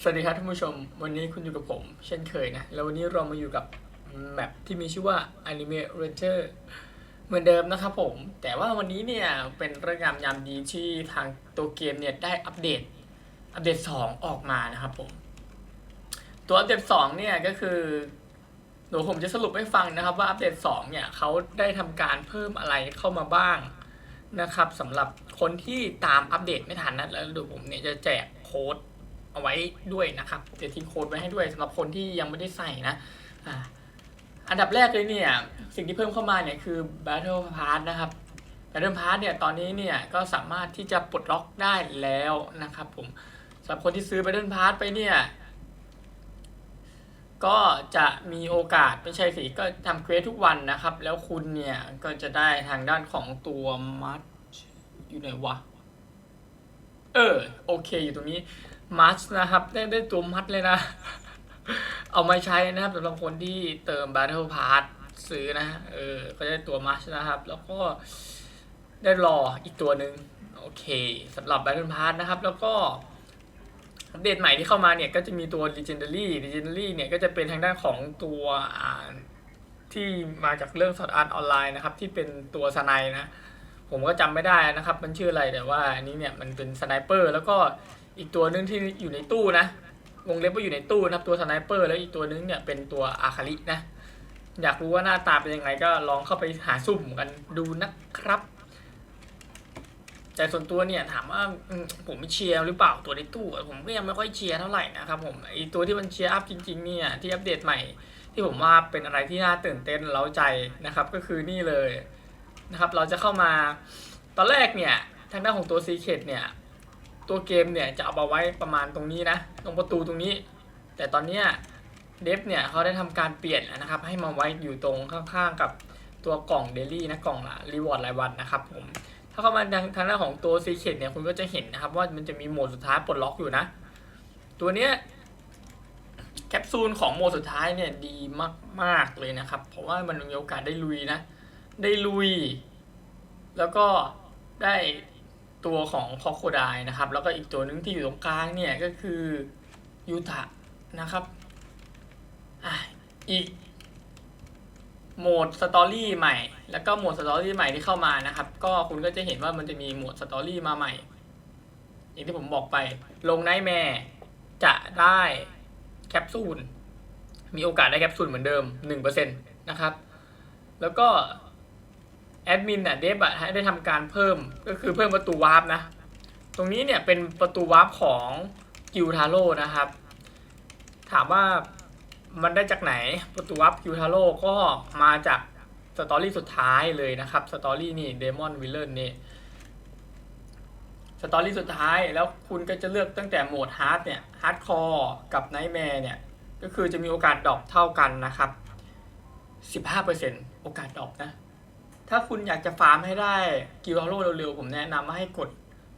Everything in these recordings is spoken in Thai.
สวัสดีครับท่านผู้ชม วันนี้คุณอยู่กับผม เช่นเคยนะ แล้ววันนี้เรามาอยู่กับแมปที่มีชื่อว่า Anime Ranger เหมือนเดิมนะครับผม แต่ว่าวันนี้เนี่ย เป็นเรื่องงามยามดีที่ทางตัวเกมเนี่ย ได้อัปเดต อัปเดต 2 ออกมานะครับผม ตัวอัปเดต 2 เนี่ย ก็คือเดี๋ยวผมจะสรุปให้ฟังนะครับว่าอัปเดต 2 เนี่ยเขาได้ทำการเพิ่มอะไรเข้ามาบ้างนะครับสำหรับคนที่ตามอัปเดตไม่ทันนะแล้วเดี๋ยวผมเนี่ยจะแจกโค้ด เอาไว้ด้วยนะครับเดี๋ยวทิ้งโค้ดไว้ให้ด้วยสำหรับคนที่ยังไม่ได้ใส่นะอันดับแรกเลยเนี่ยสิ่งที่เพิ่มเข้ามาเนี่ยคือ Battle Pass นะครับ Battle Pass เนี่ยตอนนี้เนี่ยก็สามารถที่จะปลดล็อกได้แล้วนะครับผมสำหรับคนที่ซื้อ Battle Pass ไปเนี่ยก็จะมีโอกาสไม่ใช่สิก็ทำเควสทุกวันนะครับ แล้วคุณเนี่ยก็จะได้ทางด้านของตัวมัดอยู่ไหนวะเออโอเคอยู่ตรงนี้ มัสนะครับ ได้ได้ตัวมัดเลยนะ เอามาใช้นะครับสำหรับคนที่เติม Battle Pass ซื้อนะ เออ ก็ได้ตัวมัสนะครับ แล้วก็ได้รออีกตัวหนึ่งโอเคสำหรับ Battle Pass นะครับ แล้วก็อัปเดตใหม่ที่เข้ามาเนี่ย ก็จะมีตัว Legendary Legendary เนี่ย ก็จะเป็นทางด้านของตัวที่มาจากเรื่องสอดอาร์ตออนไลน์นะครับ ที่เป็นตัวสไนนะ ผมก็จำไม่ได้นะครับ มันชื่ออะไรแต่ว่าอันนี้เนี่ย มันเป็นสไนเปอร์แล้วก็ อีกตัวหนึ่งที่อยู่ในตู้นะวงเล็บว่าอยู่ในตู้นะครับตัวสไนเปอร์แล้วอีกตัวนึงเนี่ยเป็นตัวอาคารินะ อยากรู้ว่าหน้าตาเป็นยังไงก็ลองเข้าไปหาสุ่มกันดูนะครับ แต่ส่วนตัวเนี่ยถามว่าผมเชียร์หรือเปล่าตัวในตู้ผมก็ยังไม่ค่อยเชียร์เท่าไหร่นะครับผมไอตัวที่มันเชียร์อัพจริงๆเนี่ยที่อัปเดตใหม่ ที่ผมว่าเป็นอะไรที่น่าตื่นเต้นเร้าใจนะครับ ก็คือนี่เลยนะครับ เราจะเข้ามาตอนแรกเนี่ยทางด้านของตัวซีเคดเนี่ย ตัวเกมเนี่ยจะเอามาไว้ประมาณตรงนี้นะตรงประตูตรงนี้ แต่ตอนเนี้ยเดฟเนี่ยเขาได้ทำการเปลี่ยนนะครับ ให้มาไว้อยู่ตรงข้างๆกับตัวกล่องเดลี่นะกล่องละรีวอร์ดรายวันนะครับผมถ้าเข้ามาทางทางด้านของตัวซีเคดเนี่ยคุณก็จะเห็นนะครับ ว่ามันจะมีโหมดสุดท้ายปลดล็อกอยู่นะ ตัวเนี้ยแคปซูลของโหมดสุดท้ายเนี่ยดีมากๆเลยนะครับ เพราะว่ามันมีโอกาสได้ลุยนะ ได้ลุย แล้วก็ได้ ตัวของคอโคไดนะครับ แล้วก็อีกตัวหนึ่งที่อยู่ตรงกลางเนี่ยก็คือยูทะนะครับออีกโหมดสตอรี่ใหม่ แล้วก็โหมดสตอรี่ใหม่ที่เข้ามานะครับ ก็คุณก็จะเห็นว่ามันจะมีโหมดสตอรี่มาใหม่ อย่างที่ผมบอกไป ลงไนแมร์จะได้แคปซูล มีโอกาสได้แคปซูลเหมือนเดิม 1%นะครับ แล้วก็ แอดมินน่ะเดฟอะได้ทำการเพิ่มก็คือเพิ่มประตูวาร์ปนะ ตรงนี้เนี่ยเป็นประตูวาร์ปของกิวทาโร่นะครับ ถามว่ามันได้จากไหนประตูวาร์ปกิวทาโร่ก็มาจากสตอรี่สุดท้ายเลยนะครับสตอรี่นี่เดมอนวิลเลนนี่สตอรี่สุดท้ายแล้วคุณก็จะเลือกตั้งแต่โหมดฮาร์ดเนี่ยฮาร์ดคอร์กับไนท์แมร์เนี่ยก็คือจะมีโอกาสดรอปเท่ากันนะครับ 15%โอกาสดรอปนะ ถ้าคุณอยากจะฟาร์มให้ได้กิลฮาโร่เร็วๆ ผมแนะนำว่าให้กด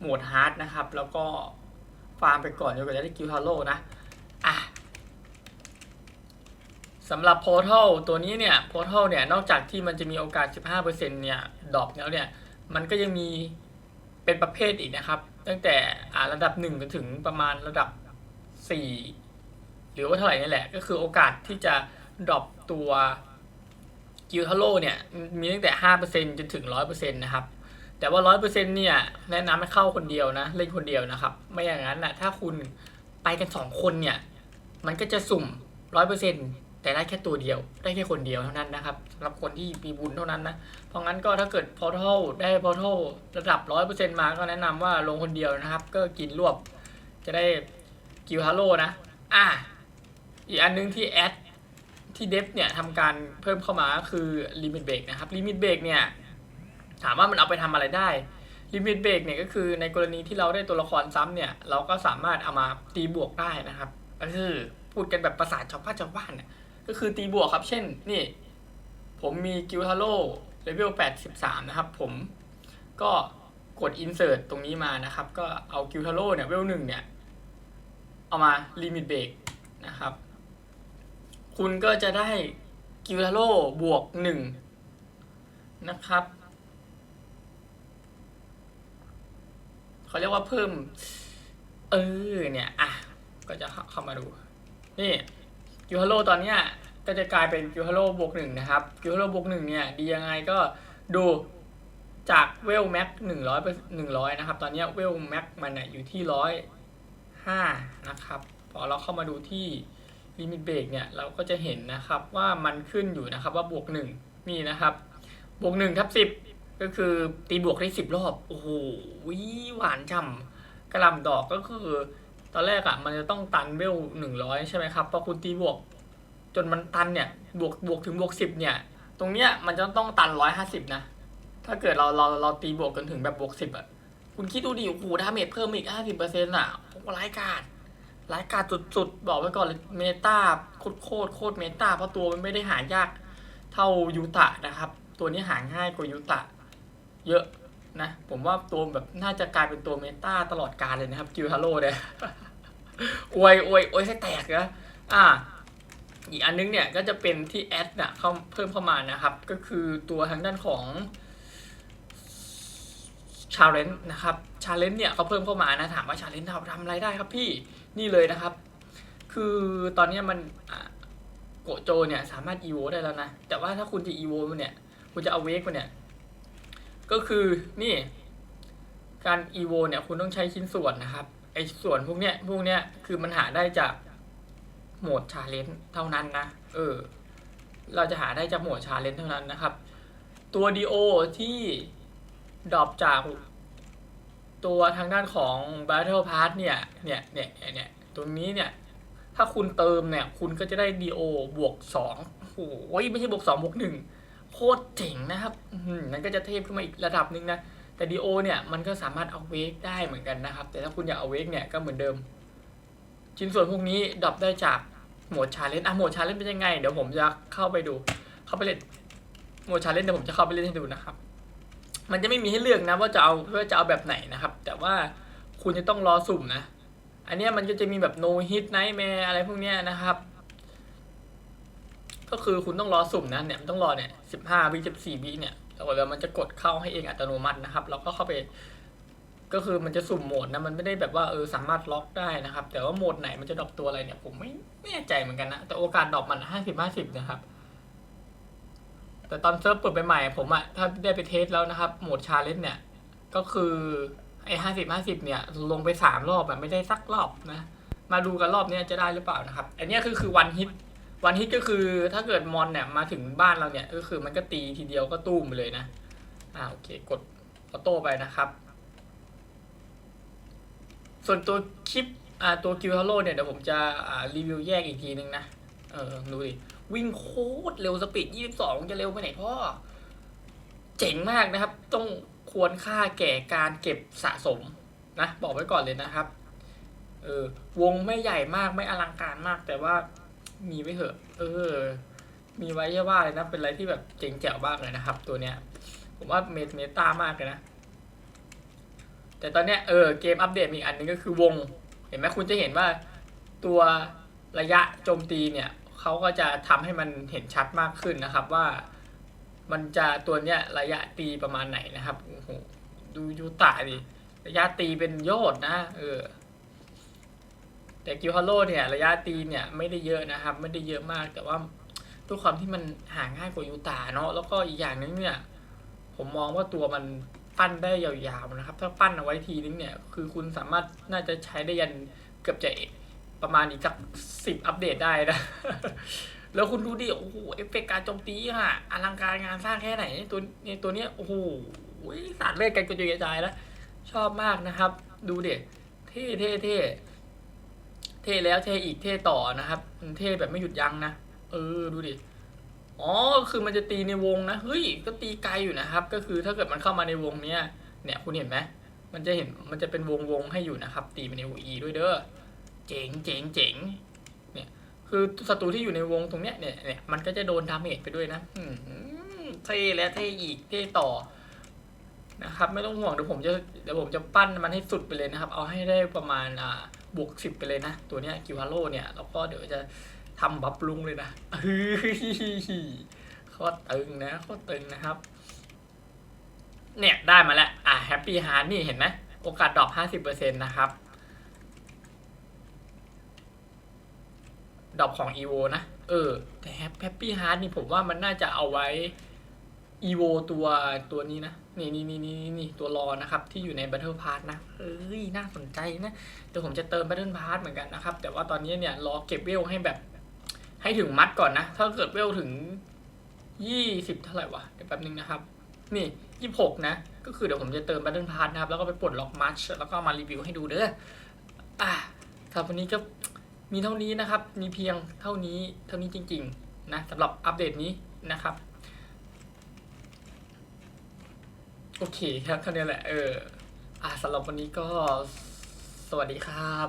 โหมดฮาร์ดนะครับ แล้วก็ฟาร์มไปก่อนจนกว่าจะได้กิลฮาโร่นะอะสำหรับโพ r t a l ตัวนี้เนี่ยโพ r t a l เนี่ย นอกจากที่มันจะมีโอกาส 15%เนี่ยดรอปแล้วเนี่ย มันก็ยังมีเป็นประเภทอีกนะครับ ตั้งแต่อ่าระดับ1จนถึงประมาณระดับ 4 หรือว่าเท่าไหร่นี่แหละ ก็คือโอกาสที่จะดรอปตัว กิลทาโร่เนี่ยมีตั้งแต่ 5%จนถึง 100%นะครับ แต่ว่า 100%เนี่ยแนะนำให้เข้าคนเดียวนะ เล่นคนเดียวนะครับ ไม่อย่างนั้นนะถ้าคุณไปกัน 2 คนเนี่ย มันก็จะสุ่ม 100%แต่ได้แค่ตัวเดียว ได้แค่คนเดียวเท่านั้นนะครับสำหรับคนที่มีบุญเท่านั้นนะ เพราะงั้นก็ถ้าเกิดพอ r t a l ได้พอ r t a l ระดับ 100%มาก็แนะนำว่าลงคนเดียวนะครับ ก็กินรวบจะได้กิลฮาโร่นะ อะอีกอันนึงที่แอด ที่เดฟเนี่ยทำการเพิ่มเข้ามาก็คือลิมิตเบรกนะครับลิมิตเบรกเนี่ยถามว่ามันเอาไปทำอะไรได้ลิมิตเบรกเนี่ยก็คือในกรณีที่เราได้ตัวละครซ้ำเนี่ย เราก็สามารถเอามาตีบวกได้นะครับ ก็คือพูดกันแบบภาษาชาวบ้านชาวบ้านเนี่ยก็คือตีบวกครับ เช่นนี่ ผมมีกิลทาโร่เลเวล83 นะครับ ผมก็กด insert ตรงนี้มานะครับ ก็เอากิลทาโร่เนี่ยเวลหนึ่งเนี่ย เอามาลิมิตเบรกนะครับ คุณก็จะได้กิลทาโร่บวกหนึ่งนะครับเขาเรียกว่าเพิ่ม เออเนี่ยอะก็จะเข้ามาดู นี่ยูฮัโ o ตอนเนี้ยก็จะกลายเป็นยูฮัโ o บวกหนึ่งนะครับยูฮัโ o บวกหนึ่งเนี่ยดียังไงก็ดูจากเวลแม็กหนึ่งร้อยหนึ่งร้อยนะครับ ตอนนี้เวลแม็กมันอยู่ที่ร้อยห้านะครับ พอเราเข้ามาดูที่ ลิมิตเบรกเนี่ยเราก็จะเห็นนะครับว่ามันขึ้นอยู่นะครับว่าบวกหนึ่งนี่นะครับ บวกหนึ่งทับสิบก็คือตีบวกได้สิบรอบ โอ้โหหวานฉ่ำกระลำดอกก็คือ ตอนแรกอะ่ะมันจะต้องตันเวลหนึ่งร้อยใช่ไหมครับพอคุณตีบวก จนมันตันเนี่ยบวกบวกถึงบวกสิบเนี่ย ตรงเนี้ยมันจะต้องตันร้อยห้าสิบนะ ถ้าเกิดเราเราเราตีบวกกันถึงแบบบวกสิบอะคุณคิดดูดิโอ้โหดาเมจเพิ่มอีกห้าสิบเปอร์เซ็นต์อะโอ้ร้ายกาจ ร้ายกาจสุดๆ บอกไว้ก่อนเลยเมตาโคตรโคตรโคตรเมตาเพราะตัวมันไม่ได้หายากเท่ายูตะนะครับ ตัวนี้หาง่ายกว่ายูตะ เยอะนะ ผมว่าตัวแบบน่าจะกลายเป็นตัวเมตาตลอดกาลเลยนะครับกิวฮาโร่เนี่ยอวยอวยอวยให้แตกนะอ่าอีกอันนึงเนี่ยก็จะเป็นที่แอดเนี่ยเข้าเพิ่มเข้ามานะครับ ก็คือตัวทางด้านของชาเลนจ์นะครับชาเลนจ์เนี่ยเขาเพิ่มเข้ามานะถามว่าชาเลนจ์เราทำอะไรได้ครับพี่ นี่เลยนะครับ คือตอนนี้มันโกโจเนี่ยสามารถอีโวได้แล้วนะ แต่ว่าถ้าคุณจะอีโวมันเนี่ย คุณจะเอาเวกมันเนี่ย ก็คือนี่ การอีโวเนี่ยคุณต้องใช้ชิ้นส่วนนะครับ ไอ้ส่วนพวกเนี้ยพวกเนี้ยคือมันหาได้จากโหมดชาเลนจ์เท่านั้นนะ เออ เราจะหาได้จากโหมดชาเลนจ์เท่านั้นนะครับ ตัวดีโอที่ดรอปจาก ตัวทางด้านของ Battle Pass เนี่ยเนี่ยเนี่ยเนี่ยตรงนี้เนี่ย ถ้าคุณเติมเนี่ย คุณก็จะได้ดีโอบวกสองโอ้โหไม่ใช่บวกสองบวกหนึ่งโคตรเจ๋งนะครับนั่นก็จะเทพขึ้นมาอีกระดับหนึ่งนะ แต่ดีโอเนี่ยมันก็สามารถเอาเวกได้เหมือนกันนะครับ แต่ถ้าคุณอยากเอาเวกเนี่ยก็เหมือนเดิม ชิ้นส่วนพวกนี้ดรอปได้จากโหมดชาเลนจ์อะโหมดชาเลนจ์เป็นยังไง เดี๋ยวผมจะเข้าไปดู เข้าไปเล่นโหมดชาเลนจ์เดี๋ยวผมจะเข้าไปเล่นให้ดูนะครับ มันจะไม่มีให้เลือกนะว่าจะเอาว่าจะเอาแบบไหนนะครับ แต่ว่าคุณจะต้องรอสุ่มนะ อันนี้มันก็จะมีแบบ no hit nightmare อะไรพวกนี้นะครับ ก็คือคุณต้องรอสุ่มนะเนี่ยต้องรอเนี่ยสิบห้าวิสิบสี่วิเนี่ยแล้วเดี๋ยวมันจะกดเข้าให้เองอัตโนมัตินะครับแล้วก็เข้าไป ก็คือมันจะสุ่มโหมดนะมันไม่ได้แบบว่าเออสามารถล็อกได้นะครับ แต่ว่าโหมดไหนมันจะดรอปตัวอะไรเนี่ย ผมไม่แน่ใจเหมือนกันนะแต่โอกาสดรอปมันห้าสิบห้าสิบนะครับ แต่ตอนเซิร์ฟเปิดไปใหม่ผมอะถ้าได้ไปเทสแล้วนะครับ โหมดชาเลนจ์เนี่ย ก็คือไอ้ห้าสิบห้าสิบเนี่ย ลงไปสามรอบแบบไม่ได้สักรอบนะ มาดูกันรอบเนี้ยจะได้หรือเปล่านะครับ อันนี้คือคือวันฮิตวันฮิตก็คือถ้าเกิดมอนเนี่ยมาถึงบ้านเราเนี่ย ก็คือมันก็ตีทีเดียวก็ตู้มไปเลยนะ อ่าโอเค กดออโต้ไปนะครับ ส่วนตัวคลิปอ่าตัวกิวฮาโ o เนี่ยเดี๋ยวผมจะอ่ารีวิวแยกอีกทีนึงนะ เออดูดิ วิ่งโคตรเร็วสปีด 22 จะเร็วไปไหนพ่อ เจ๋งมากนะครับ ต้องควรค่าแก่การเก็บสะสมนะ บอกไว้ก่อนเลยนะครับเออวงไม่ใหญ่มากไม่อลังการมาก แต่ว่ามีไว้เถอะ เออ มีไว้ใช่ว่าเลยนะ เป็นอะไรที่แบบเจ๋งแจ๋วมากเลยนะครับ ตัวเนี้ย ผมว่าเมตเมตามากเลยนะ แต่ตอนเนี้ยเออเกมอัปเดตอีกอันนึงก็คือวง เห็นไหมคุณจะเห็นว่าตัวระยะโจมตีเนี่ย เขาก็จะทำให้มันเห็นชัดมากขึ้นนะครับว่ามันจะตัวเนี้ยระยะตีประมาณไหนนะครับโอ้โหดูยูตะดิระยะตีเป็นโยอดนะเออแต่กิวฮาโ o เนี่ยระยะตีเนี่ยไม่ได้เยอะนะครับ ไม่ได้เยอะมากแต่ว่าด้วยความที่มันหาง่ายกว่ายูตะเนาะแล้วก็อีกอย่างหนึงเนี่ย ผมมองว่าตัวมันปั้นได้ยาวๆนะครับ ถ้าปั้นเอาไว้ทีนึงเนี่ย คือคุณสามารถน่าจะใช้ได้ยันเกือบจะ ประมาณอีกสักสิบอัปเดตได้นะ แล้วคุณดูดิ โอ้โห เอฟเฟกต์การโจมตีอะอลังการงานสร้างแค่ไหน ตัวเนี่ยตัวเนี้ย โอ้โหสาดเลือดกันกระจุยกระจายแล้วชอบมากนะครับ ดูด็เท่เท่เท่เท่แล้วเท่อีกเท่ต่อนะครับ มันเท่แบบไม่หยุดยั้งนะ เออ ดูดิ อ๋อ คือมันจะตีในวงนะ เฮ้ย ก็ตีไกลอยู่นะครับ ก็คือถ้าเกิดมันเข้ามาในวงเนี้ย เนี่ย คุณเห็นไหมมันจะเห็น มันจะเป็นวงวงให้อยู่นะครับ ตีไปในวอีด้วยเด้อ เจ๋งเจ๋งเจ๋งเนี่ยคือศัตรูที่อยู่ในวงตรงเนี้ยเนี่ยเนี่ยมันก็จะโดนดาเมจไปด้วยนะเท่และเท่อีกเท่ต่อนะครับไม่ต้องห่วงเดี๋ยวผมจะเดี๋ยวผมจะปั้นมันให้สุดไปเลยนะครับ เอาให้ได้ประมาณอ่าบวกสิบไปเลยนะ ตัวเนี้ยกิวฮาโ o เนี่ยแล้วก็เดี๋ยวจะทำบัฟลุงเลยนะเฮ้ยโคตรตึงนะโคตรตึงนะครับ เนี่ยได้มาแล้ว อะแฮปปี้ฮาร์ดนี่เห็นไหมโอกาสดรอปห้าสิบเปอร์เซ็นต์นะครับ ดอปของ EVO นะ เออ แต่แฮปปี้ฮาร์ดนี่ผมว่ามันน่าจะเอาไว้ EVO ตัวตัวนี้นะ นี่นี่นี่นี่นี่ตัวรอนะครับ ที่อยู่ใน Battle Pass นะ เอ้ย น่าสนใจนะ เดี๋ยวผมจะเติม Battle Pass เหมือนกันนะครับ แต่ว่าตอนนี้เนี่ย รอเก็บเวลให้แบบ ให้ถึงมัดก่อนนะ ถ้าเกิดเวลถึงยี่สิบเท่าไหร่วะ เดี๋ยวแป๊บนึงนะครับ นี่ยี่หกนะ ก็คือเดี๋ยวผมจะเติม Battle Pass นะครับ แล้วก็ไปปลดล็อกมัชแล้วก็มารีวิวให้ดูเด้ออะสำหรับวันนี้ก็ มีเท่านี้นะครับ มีเพียงเท่านี้เท่านี้จริงๆนะสำหรับอัปเดตนี้นะครับ โอเคครับเท่านี้แหละเอออะสำหรับวันนี้ก็สวัสดีครับ